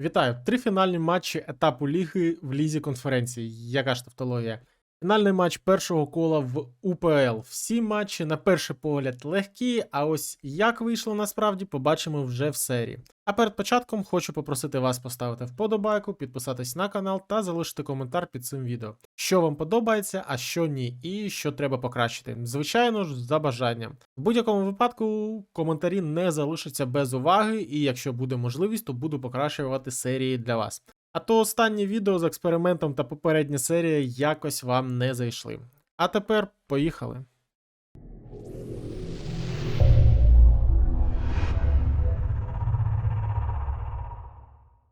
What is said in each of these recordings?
Вітаю! Три фінальні матчі етапу ліги в лізі конференції. Яка ж тавтологія? Фінальний матч першого кола в УПЛ. Всі матчі, на перший погляд, легкі, а ось як вийшло насправді, побачимо вже в серії. А перед початком хочу попросити вас поставити вподобайку, підписатись на канал та залишити коментар під цим відео. Що вам подобається, а що ні, і що треба покращити. Звичайно ж, за бажанням. В будь-якому випадку коментарі не залишаться без уваги, і якщо буде можливість, то буду покращувати серії для вас. А то останнє відео з експериментом та попередня серія якось вам не зайшли. А тепер поїхали.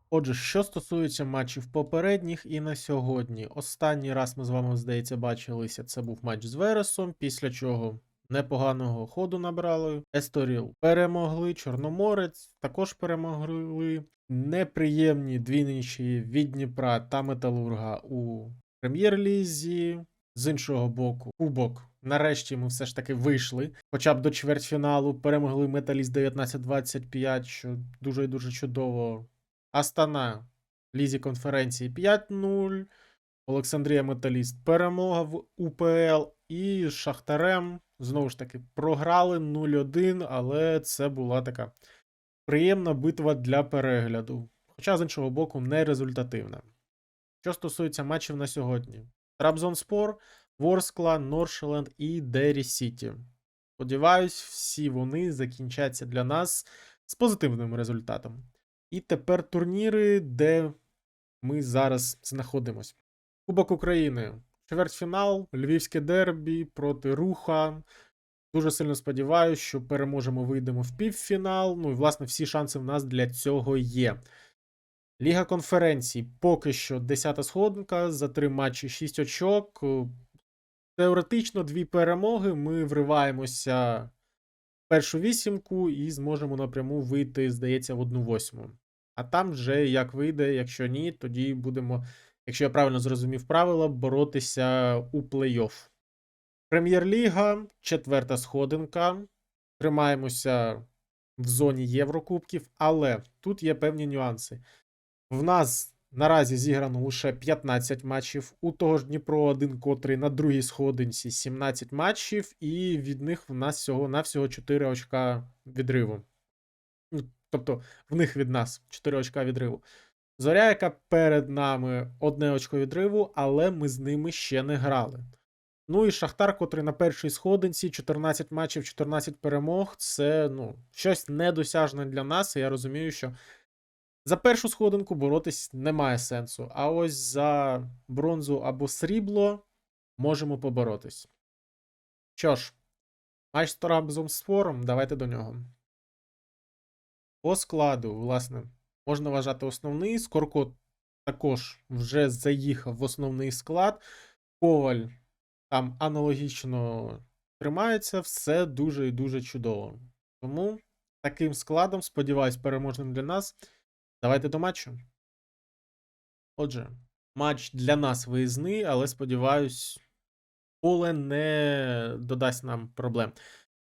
Отже, що стосується матчів попередніх і на сьогодні. Останній раз ми з вами, здається, бачилися. Це був матч з Вересом, після чого непоганого ходу набрали. Есторіл перемогли, Чорноморець також перемогли. Неприємні дві нічі від Дніпра та Металурга у прем'єр-лізі. З іншого боку, кубок. Нарешті ми все ж таки вийшли. Хоча б до чвертьфіналу перемогли Металіст 19-25, що дуже і дуже чудово. Астана лізі конференції 5-0. Олександрія Металіст перемога в УПЛ. І з Шахтарем знову ж таки програли 0-1, але це була така приємна битва для перегляду. Хоча, з іншого боку, не результативна. Що стосується матчів на сьогодні: Трабзонспор, Ворскла, Норшеленд і Дері Сіті. Сподіваюсь, всі вони закінчаться для нас з позитивним результатом. І тепер турніри, де ми зараз знаходимось. Кубок України. Чвертьфінал, Львівське дербі проти Руха. Дуже сильно сподіваюся, що переможемо, вийдемо в півфінал. Ну і, власне, всі шанси в нас для цього є. Ліга конференцій. Поки що 10-та сходинка, за три матчі 6 очок. Теоретично дві перемоги. Ми вриваємося в першу вісімку і зможемо напряму вийти, здається, в одну восьму. А там вже як вийде, якщо ні, тоді будемо, якщо я правильно зрозумів правила, боротися у плей-офф. Прем'єр-ліга, четверта сходинка. Тримаємося в зоні Єврокубків, але тут є певні нюанси. В нас наразі зіграно лише 15 матчів. У того ж Дніпро 1, котрий на другій сходинці 17 матчів, і від них в нас всього навсього 4 очка відриву. Тобто в них від нас 4 очка відриву. Зоря, яка перед нами одне очко відриву, але ми з ними ще не грали. Ну і Шахтар, котрий на першій сходинці, 14 матчів, 14 перемог. Це ну, щось недосяжне для нас. І я розумію, що за першу сходинку боротись немає сенсу. А ось за бронзу або срібло можемо поборотись. Що ж, матч з Трабзом спором, давайте до нього. По складу, власне, можна вважати основний. Скорко також вже заїхав в основний склад. Коваль там аналогічно тримається, все дуже і дуже чудово. Тому таким складом, сподіваюсь, переможним для нас. Давайте до матчу. Отже, матч для нас виїзний, але сподіваюсь, поле не додасть нам проблем.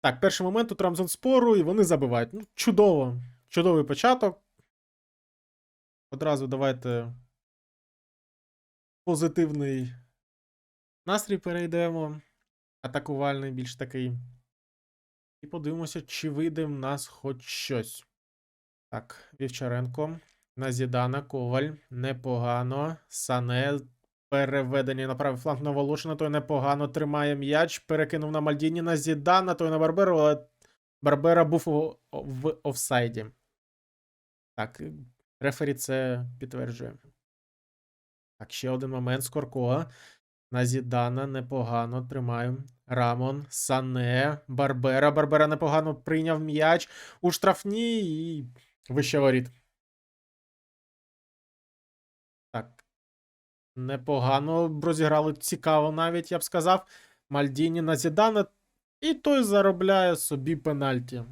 Так, перший момент у Трамзонспору, і вони забивають. Ну, чудово. Чудовий початок. Одразу давайте позитивний настрій перейдемо. Атакувальний більш такий. І подивимося, чи вийде в нас хоч щось. Так, Вівчаренко. На Зідана, Коваль. Непогано. Сане. Переведення на правий фланг на Волошина, той непогано тримає м'яч. Перекинув на Мальдіні на Зідана, той на Барберу, але Барбера був в офсайді. Так, рефері це підтверджує. Так, ще один момент. Скорко. На Зідана непогано тримаю. Рамон, Сане, Барбера. Барбера непогано прийняв м'яч у штрафні і вище воріт. Так. Непогано розіграли цікаво навіть, я б сказав. Мальдіні на Зідана. І той заробляє собі пенальті.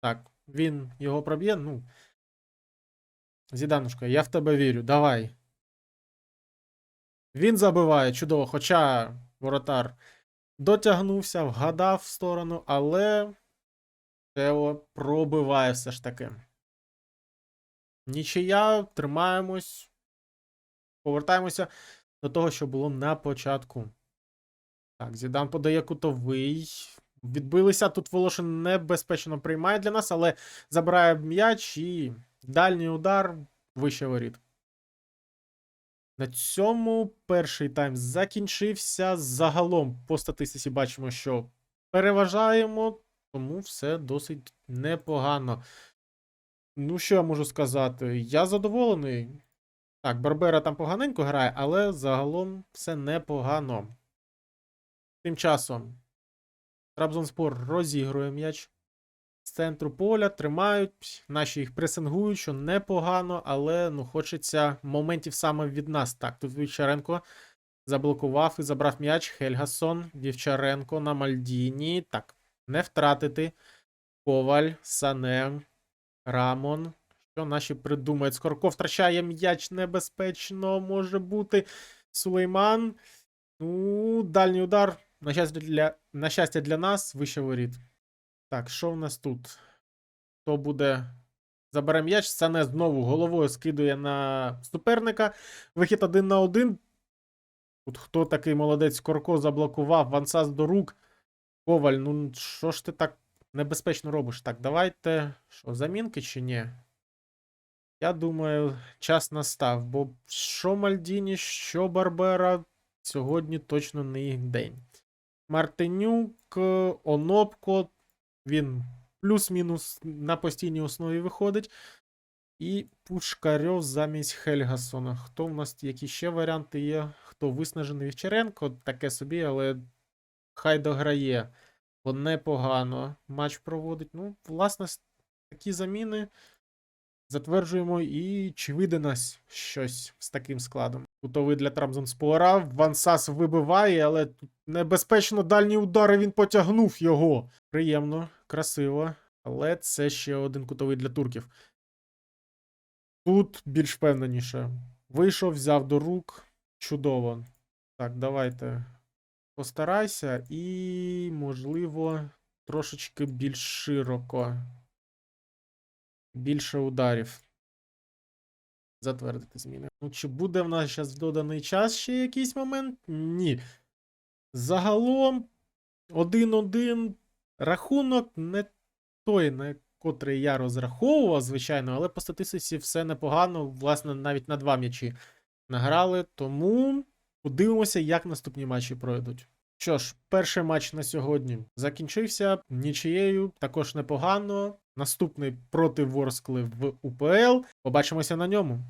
Так, він його проб'є. Ну. Зіданушка, я в тебе вірю. Давай. Він забиває чудово, хоча воротар дотягнувся, вгадав в сторону, але Тео пробиває все ж таки. Нічия, тримаємось. Повертаємося до того, що було на початку. Так, Зідан подає кутовий. Відбилися. Тут Волошин небезпечно приймає для нас, але забирає м'яч і дальній удар вище воріт. На цьому перший тайм закінчився. Загалом по статистиці бачимо, що переважаємо, тому все досить непогано. Ну, що я можу сказати? Я задоволений. Так, Барбера там поганенько грає, але загалом все непогано. Тим часом Трабзонспор розігрує м'яч з центру поля, тримають, наші їх пресингують, що непогано, але ну, хочеться моментів саме від нас. Так, тут Вівчаренко заблокував і забрав м'яч. Хельгасон, Вівчаренко на Мальдіні. Так, не втратити. Коваль, Сане, Рамон. Що наші придумають? Скорко втрачає м'яч небезпечно, може бути. Сулейман. Ну, дальній удар. На щастя для, на щастя для нас, вище воріт. Так, що в нас тут? Хто буде. Забере м'яч, Сане знову головою скидує на суперника. Вихід один на один. Тут хто такий молодець Корко заблокував, Вансас до рук. Коваль, ну що ж ти так небезпечно робиш? Так, давайте. Що, замінки чи ні? Я думаю, час настав, бо що Мальдіні, що Барбера, сьогодні точно не їх день. Мартинюк, е, Онопко, він плюс-мінус на постійній основі виходить. І Пушкарьов замість Хельгасона. Хто в нас, які ще варіанти є? Хто виснажений Вівчаренко? Таке собі, але хай дограє. Бо непогано матч проводить. Ну, власне, такі заміни затверджуємо. І чи вийде нас щось з таким складом? Готовий для Трамзонспора. Вансас вибиває, але тут небезпечно дальні удари він потягнув його. Приємно, красиво. Але це ще один кутовий для турків. Тут більш впевненіше. Вийшов, взяв до рук. Чудово. Так, давайте. Постарайся і, можливо, трошечки більш широко. Більше ударів. Затвердити зміни. Ну, чи буде в нас зараз доданий час ще якийсь момент? Ні. Загалом 1-1. Рахунок не той, на котрий я розраховував, звичайно, але по статистиці все непогано. Власне, навіть на два м'ячі награли. Тому подивимося, як наступні матчі пройдуть. Що ж, перший матч на сьогодні закінчився нічиєю, також непогано. Наступний проти Ворскли в УПЛ. Побачимося на ньому.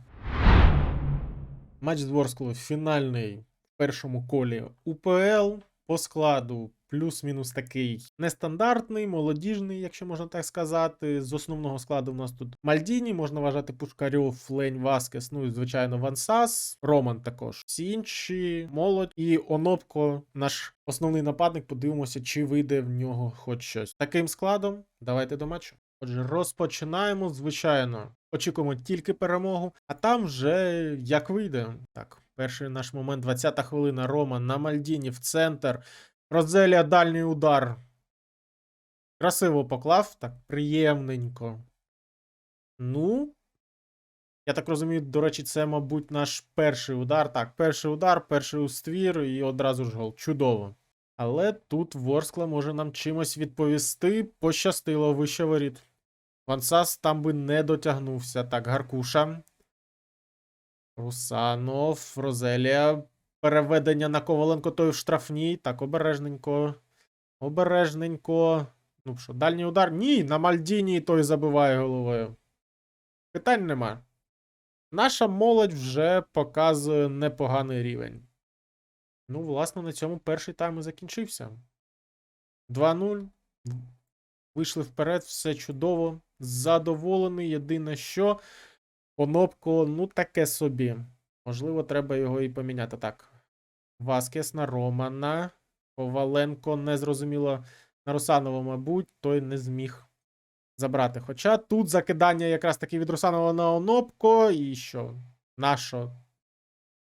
Матч з Ворсклою фінальний в першому колі УПЛ. По складу плюс-мінус такий нестандартний, молодіжний, якщо можна так сказати. З основного складу у нас тут Мальдіні, можна вважати Пушкарьов, Лень Васкес, ну і звичайно Вансас, Роман також. Всі інші молодь і Онопко, наш основний нападник. Подивимося, чи вийде в нього хоч щось. Таким складом, давайте до матчу. Отже, розпочинаємо, звичайно. Очікуємо тільки перемогу, а там вже як вийде. Так, перший наш момент, 20-та хвилина. Рома на Мальдіні в центр. Розелія дальній удар. Красиво поклав, так, приємненько. Ну. Я так розумію, до речі, це, мабуть, наш перший удар. Так, перший удар, перший уствір і одразу ж гол. Чудово. Але тут Ворскла може нам чимось відповісти. Пощастило вище воріт. Вансас там би не дотягнувся. Так, Гаркуша. Русанов, Розелія. Переведення на Коваленко той в штрафній. Так, обережненько. Обережненько. Ну що, дальній удар? Ні, на Мальдіні той забиває головою. Питань нема. Наша молодь вже показує непоганий рівень. Ну, власне, на цьому перший тайм і закінчився. 2-0. Вийшли вперед, все чудово. Задоволений. Єдине що. Онопко, ну таке собі. Можливо, треба його і поміняти. Так. Васкес на Романа. Коваленко незрозуміло. На Русанова, мабуть, той не зміг забрати. Хоча тут закидання якраз таки від Русанова на Онопко. І що? Нащо?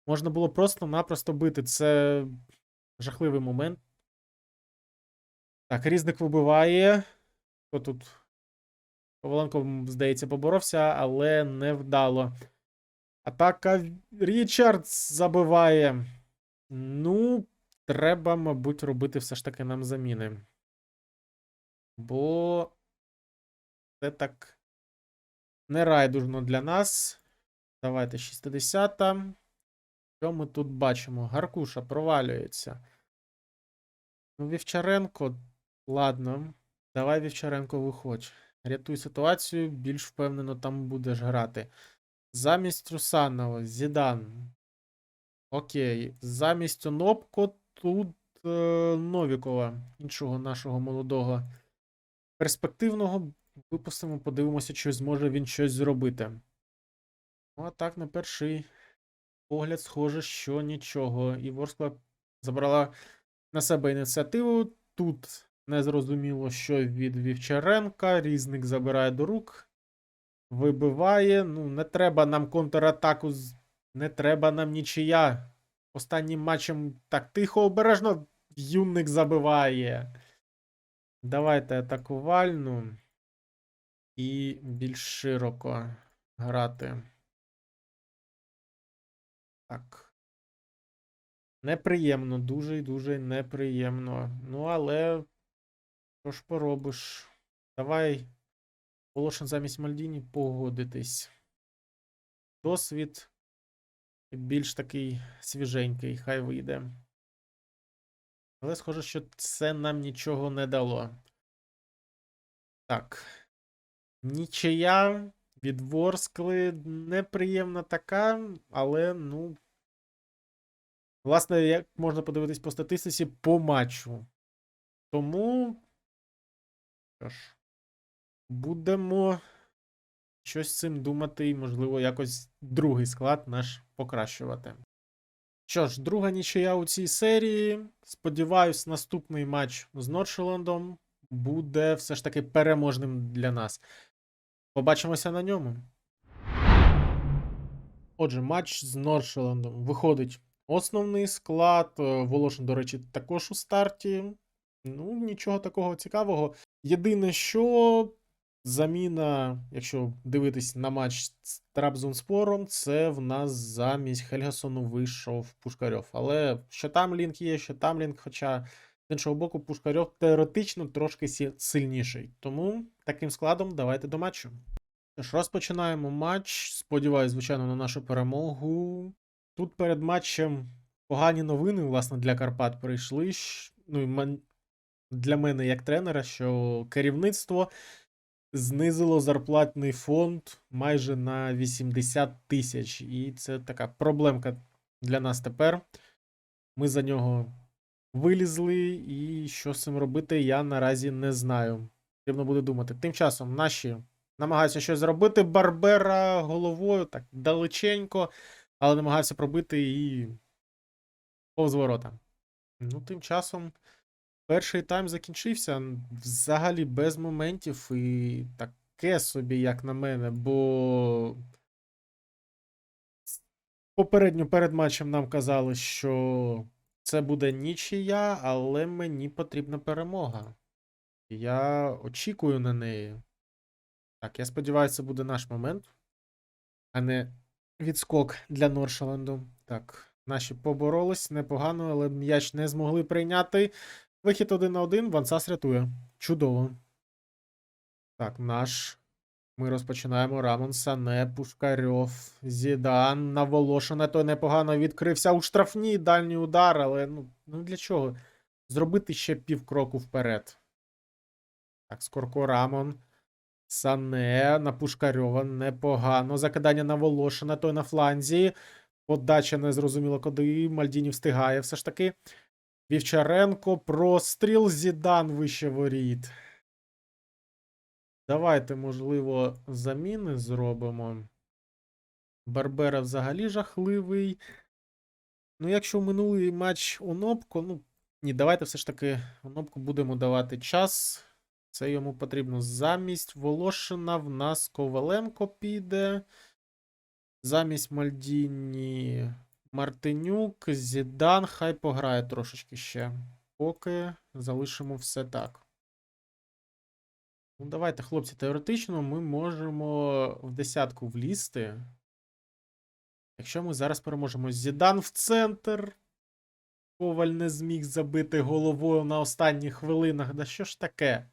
Можна було просто-напросто бити. Це жахливий момент. Так, різник вибиває. Хто тут? Коваленко, здається, поборовся, але не вдало. Атака Річардс забиває. Ну, треба, мабуть, робити все ж таки нам заміни. Бо це так не райдужно для нас. Давайте 60-та. Що ми тут бачимо? Гаркуша провалюється. Ну, Вівчаренко, ладно. Давай, Вівчаренко, виходь. Рятуй ситуацію, більш впевнено там будеш грати. Замість Русанова, Зідан. Окей. Замість Онопко тут е, Новікова, іншого нашого молодого перспективного. Випустимо, подивимося, чи зможе він щось зробити. Ну, а так, на перший погляд, схоже, що нічого. І Ворскла забрала на себе ініціативу. Тут незрозуміло, що від Вівчаренка. Різник забирає до рук. Вибиває. Ну, не треба нам контратаку. Не треба нам нічия. Останнім матчем так тихо, обережно. Юнник забиває. Давайте атакувальну. І більш широко грати. Так. Неприємно, дуже і дуже неприємно. Ну, але що ж поробиш? Давай, Волошин замість Мальдіні погодитись. Досвід більш такий свіженький, хай вийде. Але схоже, що це нам нічого не дало. Так. Нічия від Ворскли неприємна така, але, ну. Власне, як можна подивитись по статистиці по матчу. Тому. Що ж, будемо щось з цим думати і, можливо, якось другий склад наш покращувати. Що ж, друга нічия у цій серії. Сподіваюсь, наступний матч з Норшеландом буде все ж таки переможним для нас. Побачимося на ньому. Отже, матч з Норшеландом. Виходить основний склад. е, Волошин, до речі, також у старті. Ну, нічого такого цікавого. Єдине, що заміна, якщо дивитись на матч з Трабзонспором, це в нас замість Хельгасону вийшов Пушкарьов. Але що там лінк є, що там лінк, хоча з іншого боку, Пушкарьов теоретично трошки сильніший. Тому таким складом давайте до матчу. Тож, розпочинаємо матч. Сподіваюсь, звичайно, на нашу перемогу. Тут перед матчем погані новини, власне, для Карпат прийшли. Ну, і для мене, як тренера, що керівництво знизило зарплатний фонд майже на 80 тисяч. І це така проблемка для нас тепер. Ми за нього вилізли, і що з цим робити, я наразі не знаю. Потрібно буде думати. Тим часом наші намагаються щось зробити. Барбера головою, так далеченько, але намагався пробити і повз ворота. Ну, тим часом перший тайм закінчився взагалі без моментів і таке собі, як на мене, бо попередньо перед матчем нам казали, що це буде нічия, але мені потрібна перемога. Я очікую на неї. Так, я сподіваюся, це буде наш момент, а не відскок для Норшаленду. Так, наші поборолись непогано, але м'яч не змогли прийняти. Вихід один на один, Вансас рятує. Чудово. Так, наш. Ми розпочинаємо. Рамон Сане, Пушкарьов, Зідан на Волошина. Той непогано відкрився у штрафній дальній удар, але ну, ну для чого? Зробити ще півкроку вперед. Так, Скорко Рамон. Сане на Пушкарьова непогано. Закидання на Волошина, той на фланзі. Подача не зрозуміло куди. Мальдіні встигає все ж таки. Вівчаренко, простріл, Зідан вище воріт. Давайте, можливо, заміни зробимо. Барбера взагалі жахливий. Ну, якщо минулий матч Онопко, ну, ні, давайте все ж таки Онопку будемо давати час. Це йому потрібно замість Волошина. В нас Коваленко піде. Замість Мальдіні Мартинюк, Зідан. Хай пограє трошечки ще. Поки залишимо все так. Ну, давайте, хлопці, теоретично ми можемо в десятку влізти. Якщо ми зараз переможемо. Зідан в центр. Коваль не зміг забити головою на останніх хвилинах. Да що ж таке?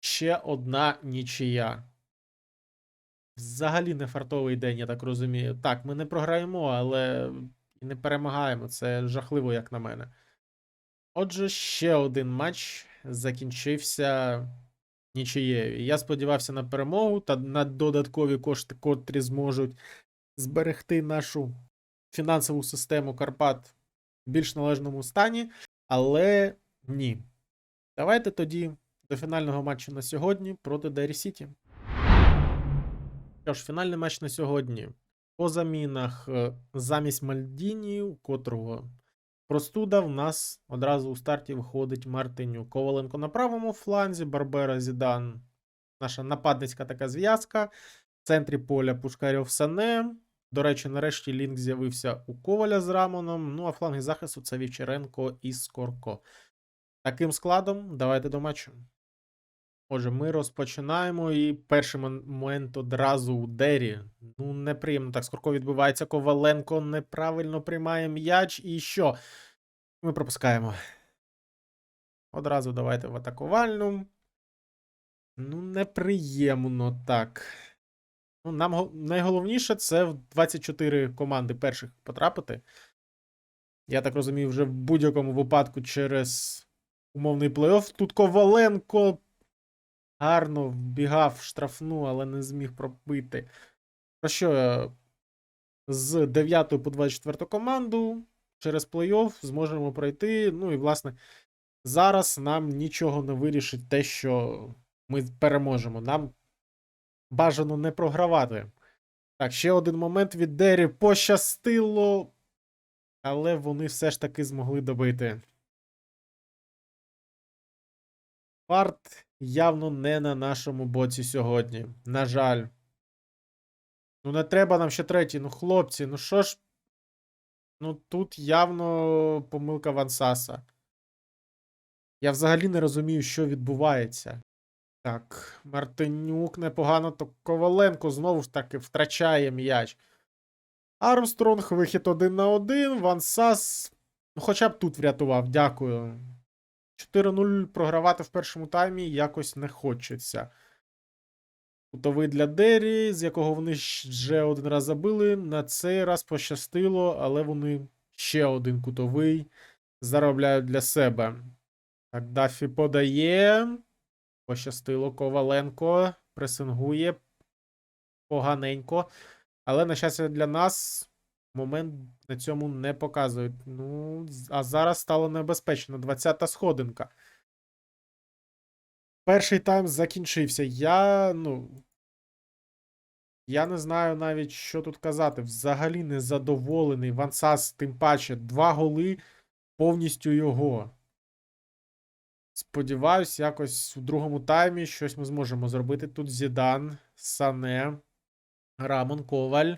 Ще одна нічия. Взагалі не фартовий день, я так розумію. Так, ми не програємо, але не перемагаємо. Це жахливо, як на мене. Отже, ще один матч закінчився нічиєю. Я сподівався на перемогу та на додаткові кошти, котрі зможуть зберегти нашу фінансову систему Карпат в більш належному стані, але ні. Давайте тоді до фінального матчу на сьогодні проти Дері Сіті. Що ж, фінальний матч на сьогодні. По замінах е, замість Мальдіні, котрого простуда, в нас одразу у старті виходить Мартиню. Коваленко на правому фланзі, Барбера Зідан. Наша нападницька така зв'язка. В центрі поля Пушкарьов Сане. До речі, нарешті лінк з'явився у Коваля з Рамоном. Ну а фланги захисту це Вівчаренко і Скорко. Таким складом, давайте до матчу. Отже, ми розпочинаємо і перший момент одразу у Дері. Ну, неприємно так. Скорко відбувається. Коваленко неправильно приймає м'яч. І що? Ми пропускаємо. Одразу давайте в атакувальну. Ну, неприємно так. Ну, нам найголовніше це в 24 команди перших потрапити. Я так розумію, вже в будь-якому випадку через умовний плей-офф. Тут Коваленко гарно вбігав в штрафну, але не зміг пробити. Про що е, з 9 по 24 команду через плей-офф зможемо пройти. Ну і, власне, зараз нам нічого не вирішить те, що ми переможемо. Нам бажано не програвати. Так, ще один момент від Дері пощастило, але вони все ж таки змогли добити. Фарт явно не на нашому боці сьогодні. На жаль. Ну, не треба нам ще третій. Ну, хлопці, ну що ж. Ну, тут явно помилка Вансаса. Я взагалі не розумію, що відбувається. Так, Мартинюк непогано, то Коваленко знову ж таки втрачає м'яч. Армстронг, вихід один на один. Ван Сас. Ну, хоча б тут врятував, дякую. 4-0 програвати в першому таймі якось не хочеться. Кутовий для Дері, з якого вони вже один раз забили. На цей раз пощастило, але вони ще один кутовий заробляють для себе. Так, Дафі подає. Пощастило Коваленко. Пресингує поганенько. Але, на щастя, для нас момент на цьому не показують. Ну, а зараз стало небезпечно. 20-та сходинка. Перший тайм закінчився. Я, ну. Я не знаю навіть, що тут казати. Взагалі не задоволений. Вансас, тим паче, два голи повністю його. Сподіваюсь, якось у другому таймі щось ми зможемо зробити. Тут Зідан, Сане, Рамон, Коваль.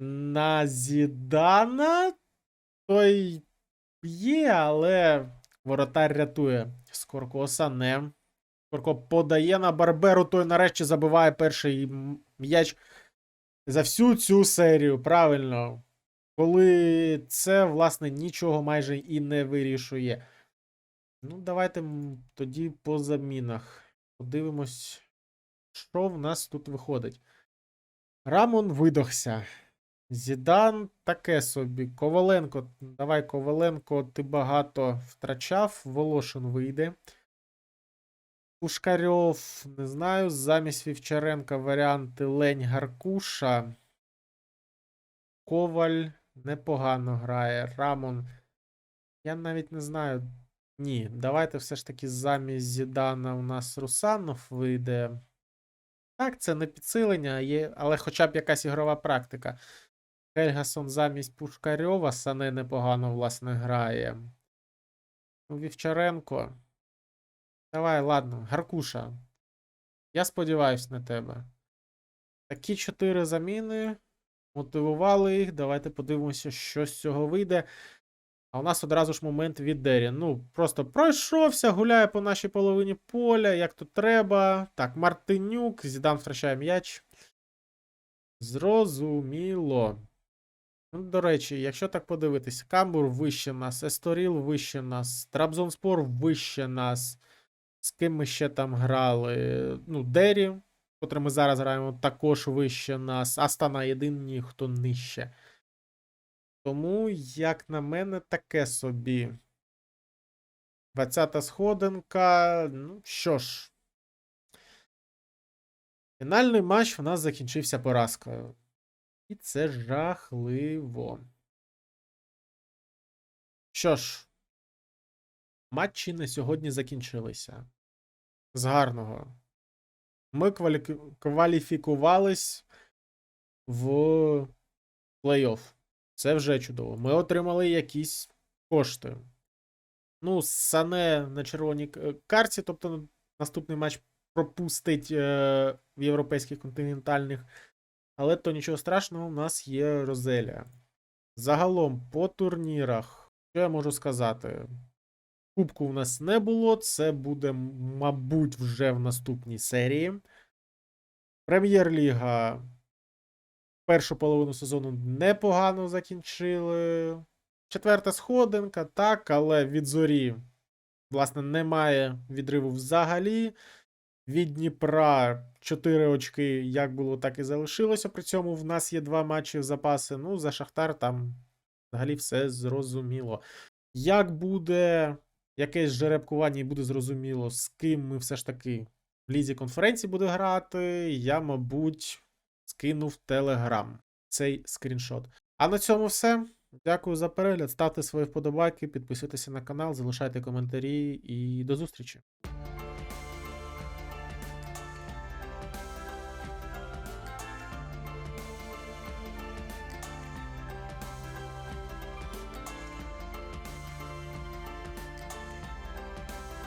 На Зідана той є, але воротар рятує. Скорко Сане. Скорко подає на Барберу, той нарешті забиває перший м'яч за всю цю серію. Правильно. Коли це, власне, нічого майже і не вирішує. Ну, давайте тоді по замінах. Подивимось, що в нас тут виходить. Рамон видохся. Зідан таке собі. Коваленко. Давай, Коваленко, ти багато втрачав. Волошин вийде. Пушкарьов, не знаю. Замість Вівчаренка варіанти Лень Гаркуша. Коваль непогано грає. Рамон. Я навіть не знаю. Ні, давайте все ж таки замість Зідана у нас Русанов вийде. Так, це не підсилення, є, але хоча б якась ігрова практика. Хельгасон замість Пушкарьова Сане непогано, власне, грає. Ну, Вівчаренко. Давай, ладно, Гаркуша. Я сподіваюсь на тебе. Такі чотири заміни. Мотивували їх. Давайте подивимося, що з цього вийде. А у нас одразу ж момент від Дері. Ну, просто пройшовся, гуляє по нашій половині поля, як тут треба. Так, Мартинюк, Зідан втрачає м'яч. Зрозуміло. Ну, до речі, якщо так подивитись, Камбур вище нас, Есторіл вище нас, Трабзонспор вище нас. З ким ми ще там грали? Ну, Дері, котре ми зараз граємо, також вище нас. Астана єдині, хто нижче. Тому, як на мене, таке собі. 20-та сходинка. Ну що ж. Фінальний матч у нас закінчився поразкою. І це жахливо. Що ж, матчі на сьогодні закінчилися. З гарного. Ми квалі- кваліфікувались в плей-офф. Це вже чудово. Ми отримали якісь кошти. Ну, Сане на червоній к- карті, тобто наступний матч пропустить е, в європейських континентальних. Але то нічого страшного, у нас є Розелія. Загалом по турнірах, що я можу сказати? Кубку у нас не було, це буде, мабуть, вже в наступній серії. Прем'єр-ліга першу половину сезону непогано закінчили. Четверта сходинка, так, але від зорі, власне, немає відриву взагалі. Від Дніпра 4 очки, як було, так і залишилося. При цьому в нас є два матчі в запаси. Ну, за Шахтар там взагалі все зрозуміло. Як буде якесь жеребкування і буде зрозуміло, з ким ми все ж таки в лізі конференції буде грати, я, мабуть, скину в Телеграм цей скріншот. А на цьому все. Дякую за перегляд. Ставте свої вподобайки, підписуйтеся на канал, залишайте коментарі і до зустрічі.